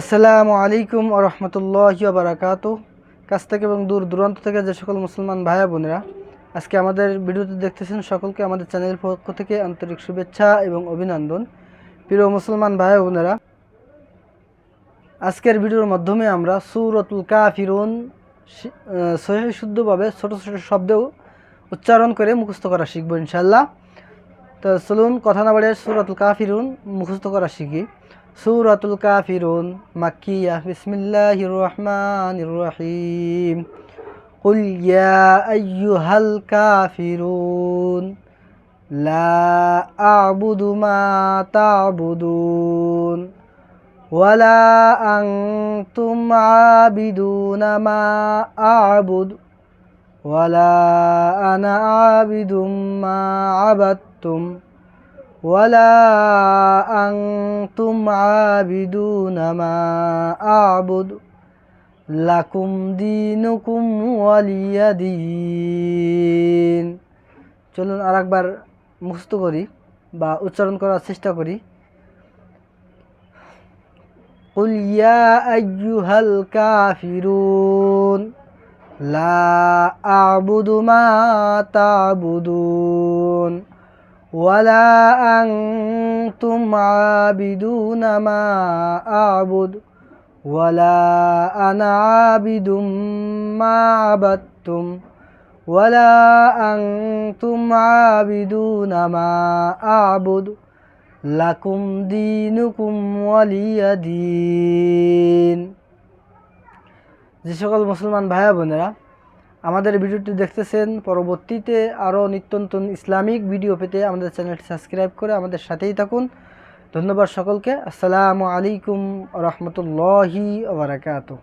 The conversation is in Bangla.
আসসালামু আলাইকুম রহমতুল্লাহ বারাকাতু কাছ থেকে এবং দূর দূরান্ত থেকে যে সকল মুসলমান ভাইয়া বোনেরা, আজকে আমাদের ভিডিওতে দেখতেছেন সকলকে আমাদের চ্যানেলের পক্ষ থেকে আন্তরিক শুভেচ্ছা এবং অভিনন্দন। প্রিয় মুসলমান ভাইয়া বোনেরা, আজকের ভিডিওর মাধ্যমে আমরা সুরতুল কাফিরুন সহিহ শুদ্ধভাবে ছোট ছোট শব্দেও উচ্চারণ করে মুখস্থ করা শিখব ইনশাল্লাহ তো চলুন কথা না বাড়িয়ে সুরাতুল কাফিরুন মুখস্থ করা শিখি। সুরাতুল কাফিরুন মাক্কিয়া বিসমিল্লাহির রহমানির রহিম قل يا أيها الكافرون لا أعبد ما تعبدون ولا أنتم عابدون ما أعبد ولا أنا عابد ما عبدتم ولا أنتم عابدون ما أعبد লাকুম দিনুকুম ওয়ালিয়া দিন চলুন আর একবার মুখস্থ করি বা উচ্চারণ করার চেষ্টা করি قل يا أيها الكافرون لا أعبد ما تعبدون ওয়ালা আং তুমাবিদুন মা আবুদ, ওয়ালা আনাবিদুম মা আবাত্তুম আং তুমাবিদুন মা আবুদ, লাকুম দিনুকুম ওয়ালিয়া দিন। যে সকল মুসলমান ভাইয়া বোনেরা আমাদের ভিডিওটি দেখতেছেন, পরবর্তীতে আরও নিত্য নতুন ইসলামিক ভিডিও পেতে আমাদের চ্যানেলটি সাবস্ক্রাইব করে আমাদের সাথেই থাকুন। ধন্যবাদ সকলকে। আসসালামু আলাইকুম রহমতুল্লাহি বারাকাতুহ।